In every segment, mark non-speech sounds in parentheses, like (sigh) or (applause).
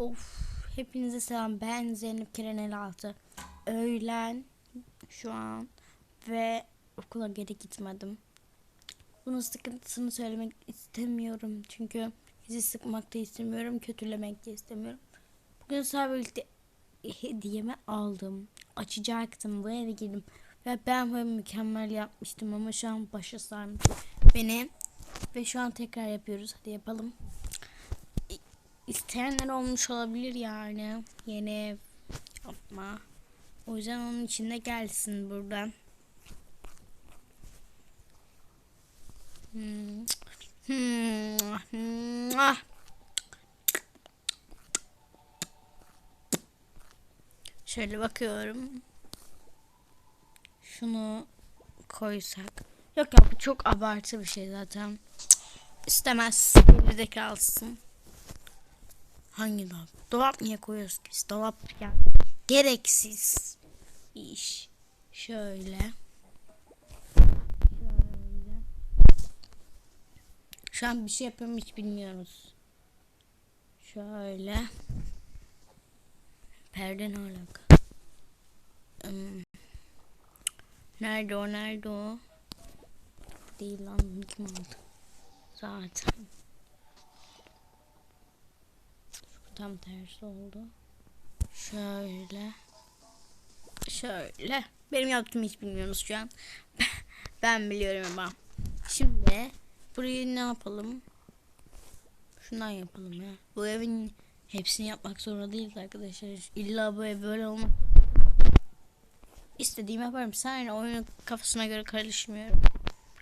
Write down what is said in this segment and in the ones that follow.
Of hepinize selam ben Zeynep Keren altı Öğlen şu an ve okula geri gitmedim. Bunun sıkıntısını söylemek istemiyorum çünkü sizi sıkmak da istemiyorum, kötülemek de istemiyorum. Bugün sizlerle birlikte hediyemi aldım. Açacaktım bu eve girdim. Ve ben böyle mükemmel yapmıştım ama şu an başa sarmış beni. Ve şu an tekrar yapıyoruz. Hadi yapalım. İsteyenler olmuş olabilir yani. Yeni ev yapma. O yüzden onun içinde gelsin buradan. Hmm. Hmm. Ah. Şöyle bakıyorum. Şunu koysak. Yok ya bu çok abartı bir şey zaten. İstemez. Geride kalsın. Hangi dolap? Dolap niye koyuyoruz ki? Dolap ya gereksiz iş. Şöyle. Şöyle. Şu an bir şey yapıyorum hiç bilmiyoruz. Şöyle. Perde ne alaka? Hmm. Nerede o? Nerede o? Değil lan. Zaten. Şu tam tersi oldu. Şöyle. Şöyle. Benim yaptığımı hiç bilmiyorsunuz şu an. (laughs) ben biliyorum ama. Şimdi burayı ne yapalım? Şundan yapalım ya. Bu evin hepsini yapmak zorunda değiliz arkadaşlar. İlla bu ev böyle olmak. İstediğimi yaparım. Sen oyunu kafasına göre karışmıyorum.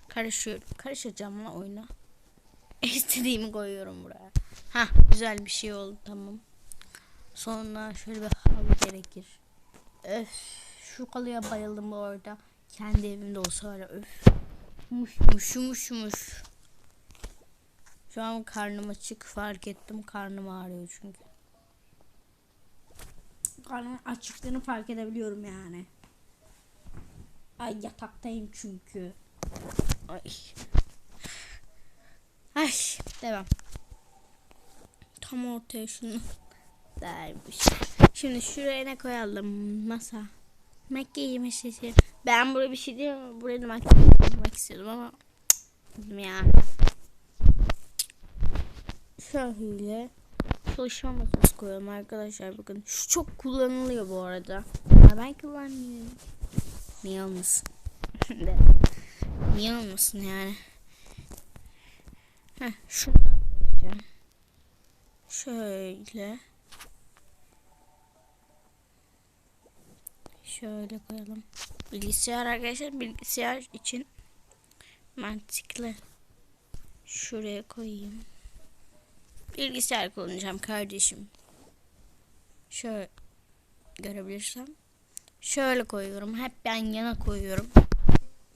Karışıyorum. Karışacağım lan oyuna. (laughs) İstediğimi koyuyorum buraya. Ha güzel bir şey oldu tamam. Sonra şöyle bir halı gerekir. Öf şu kalıya bayıldım bu arada. Kendi evimde olsa var öf. Muş muş muş. Şu an karnım açık fark ettim. Karnım ağrıyor çünkü. Karnımın açıklığını fark edebiliyorum yani. Ay yataktayım çünkü. Ay. Ay devam. Tam ortaya şunu dermiş. Şimdi şuraya ne koyalım? Masa. Makyaj masası. Ben buraya bir şey diyeyim Buraya da makyaj yapmak istiyordum ama cık, ya. Şöyle çalışma masası koyalım arkadaşlar bakın. Şu çok kullanılıyor bu arada. Ya ben kullanmıyorum. Niye olmasın? (laughs) Niye olmasın yani? Heh, şundan koyacağım. Şöyle. Şöyle koyalım. Bilgisayar arkadaşlar bilgisayar için mantıklı. Şuraya koyayım. Bilgisayar kullanacağım kardeşim. Şöyle görebilirsem. Şöyle koyuyorum. Hep ben yana koyuyorum.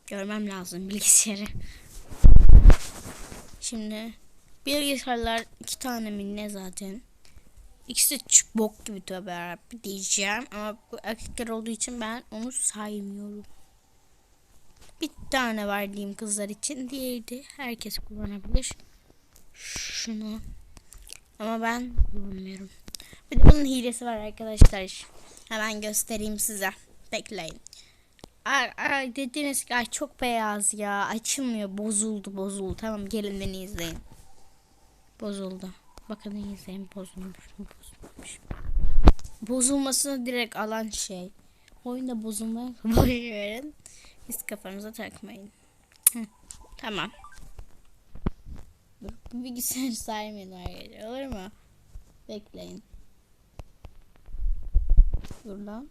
Görmem lazım bilgisayarı. Şimdi bilgisayarlar iki tane mi ne zaten. İkisi de bok gibi tövbe yarabbi diyeceğim. Ama bu erkekler olduğu için ben onu saymıyorum. Bir tane var diyeyim kızlar için. Diğeri de herkes kullanabilir. Şunu. Ama ben kullanmıyorum. Bir de bunun hilesi var arkadaşlar. Hemen göstereyim size. Bekleyin. Ay, ay dediğiniz ki ay çok beyaz ya. Açılmıyor. Bozuldu bozuldu. Tamam gelin beni izleyin. Bozuldu. Bakın izleyin bozulmuş mu bozulmamış mı? Bozulmasını direkt alan şey. Oyunda bozulmaya (laughs) boş verin. Hiç kafanıza takmayın. Hı, tamam. Bu bilgisayarı saymayın arkadaşlar. Olur mu? Bekleyin. Dur lan.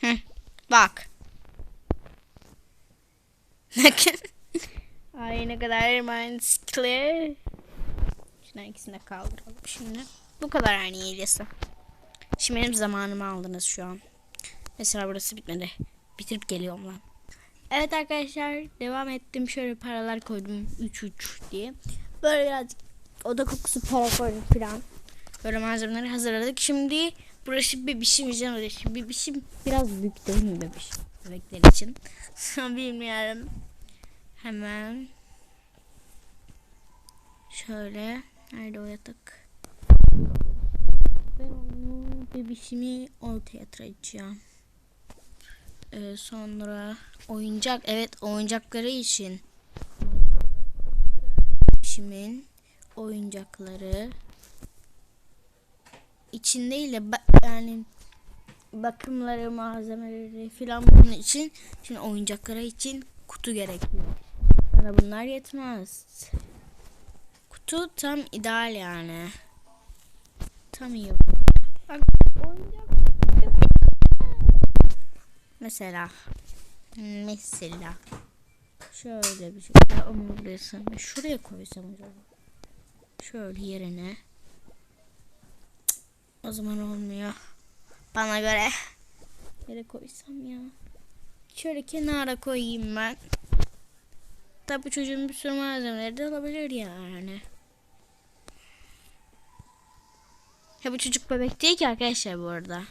Hı, bak. Bakın. Ay ne kadar mantıklı. Şunların ikisini de kaldıralım şimdi. Bu kadar aynı iyilesi. Şimdi benim zamanımı aldınız şu an. Mesela burası bitmedi. Bitirip geliyorum lan. Evet arkadaşlar devam ettim. Şöyle paralar koydum. 3 3 diye. Böyle birazcık oda kokusu para falan. Böyle malzemeleri hazırladık. Şimdi burası bebişim için uğraşıyor. Bebişim biraz büyük değil mi bebiş? Bebekler için. (laughs) Bilmiyorum. Hemen Şöyle. Nerede o yatak? Ben onu bebişimi ortaya yatıracağım. Ee, sonra oyuncak. Evet oyuncakları için. Bebişimin oyuncakları için değil de ba- yani bakımları, malzemeleri filan bunun için şimdi oyuncakları için kutu gerekiyor. Bana bunlar yetmez. Kutu tam ideal yani. Tam iyi. Bak. Mesela. Mesela. Şöyle bir şey. Onu buraya Şuraya koysam acaba. Şöyle yerine. O zaman olmuyor. Bana göre. Yere koysam ya. Şöyle kenara koyayım ben. Tabi çocuğun bir sürü malzemeleri de alabilir yani. Ya bu çocuk bebek değil ki arkadaşlar bu arada.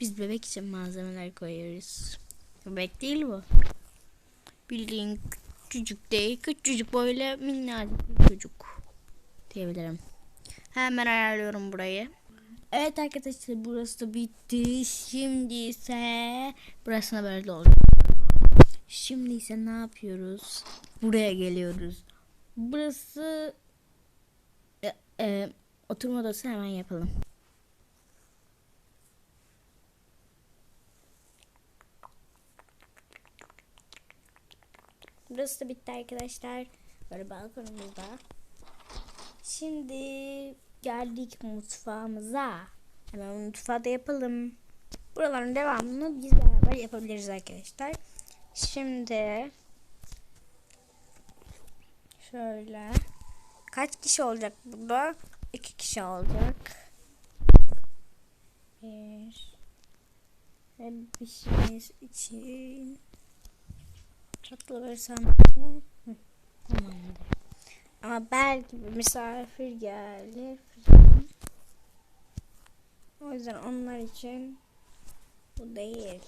Biz bebek için malzemeler koyuyoruz. Bebek değil bu. Bildiğin küçücük değil. Küçücük böyle minnacık bir çocuk. Diyebilirim. Hemen ayarlıyorum burayı. Evet arkadaşlar burası da bitti. Şimdi ise burasına böyle olacak. Şimdi ise ne yapıyoruz? Buraya geliyoruz. Burası e, e, oturma odası hemen yapalım. Burası da bitti arkadaşlar. Böyle balkonumuzda. Şimdi geldik mutfağımıza. Hemen mutfağı da yapalım. Buraların devamını biz beraber yapabiliriz arkadaşlar. Şimdi şöyle kaç kişi olacak burada? İki kişi olacak. Bir ve pişmesi için tatlı bir. Hı, Tamamdır. Ama belki bir misafir gelir. O yüzden onlar için bu değil.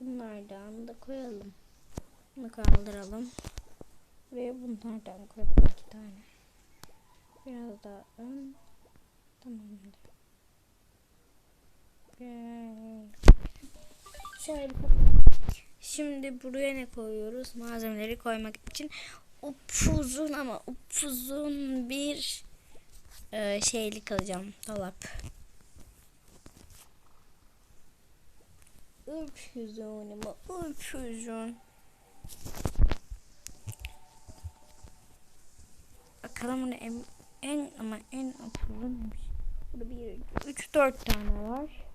Bunlardan da koyalım. Bunu kaldıralım. Ve bunlardan koyalım iki tane. Biraz daha ön. Tamamdır. Böyle. Şöyle Şimdi buraya ne koyuyoruz? Malzemeleri koymak için upuzun ama upuzun bir e, şeylik alacağım. Dolap. Upuzun ama upuzun. Bakalım en, en ama en upuzun Burada bir, üç, dört tane var.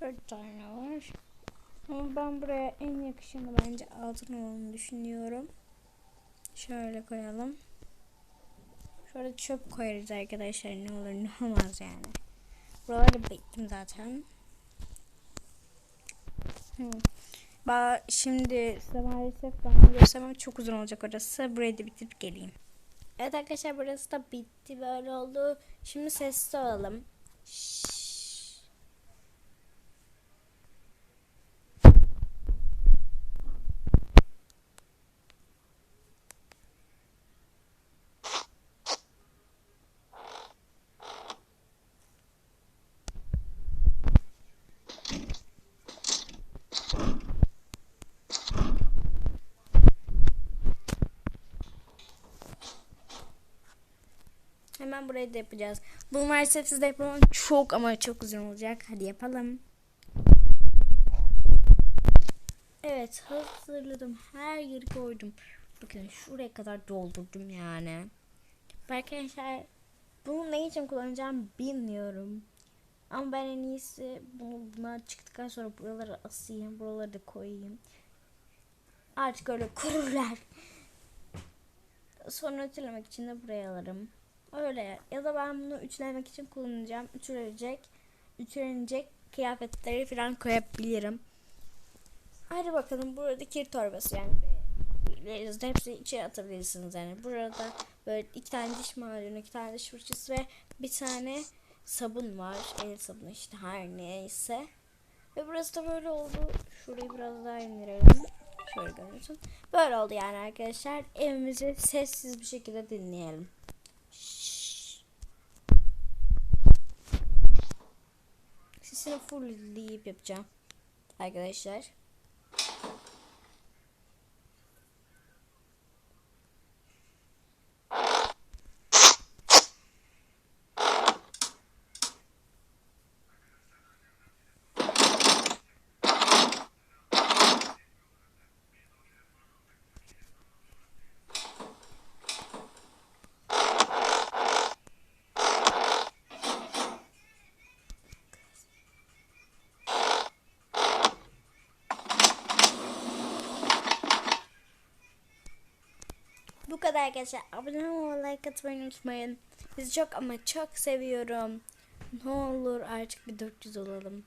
Dört tane var. Ama ben buraya en yakışanı bence altın olanı düşünüyorum. Şöyle koyalım. Şöyle çöp koyarız arkadaşlar ne olur ne olmaz yani. Buraları bekledim zaten. Ba şimdi size maalesef ben göstermem çok uzun olacak orası. Burayı da bitirip geleyim. Evet arkadaşlar burası da bitti böyle oldu. Şimdi sessiz olalım. Şşş. Hemen burayı da yapacağız. Bu maalesef sizde yapamam. Çok ama çok uzun olacak. Hadi yapalım. Evet hazırladım. Her yeri koydum. Bakın şuraya kadar doldurdum yani. Arkadaşlar bunu ne için kullanacağım bilmiyorum. Ama ben en iyisi bunu buna çıktıktan sonra buraları asayım. Buraları da koyayım. Artık öyle kururlar. Sonra ütülemek için de buraya alırım. Öyle ya da ben bunu ütülemek için kullanacağım. Ütülenecek, ütülenecek kıyafetleri falan koyabilirim. Hadi bakalım burada kir torbası yani buraya hepsi içeri atabilirsiniz yani. Burada böyle iki tane diş macunu, iki tane diş fırçası ve bir tane sabun var. El sabunu işte her neyse. Ve burası da böyle oldu. Şurayı biraz daha indirelim. Şöyle görüyorsun. Böyle oldu yani arkadaşlar. Evimizi sessiz bir şekilde dinleyelim. Sesini fullleyip yapacağım. Arkadaşlar. Kadar arkadaşlar. Abone olmayı, like atmayı unutmayın. Sizi çok ama çok seviyorum. Ne olur artık bir 400 olalım.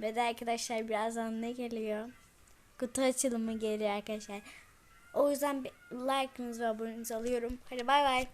Ve de arkadaşlar birazdan ne geliyor? Kutu açılımı geliyor arkadaşlar. O yüzden bir like'ınızı ve abonenizi alıyorum. Hadi bay bay.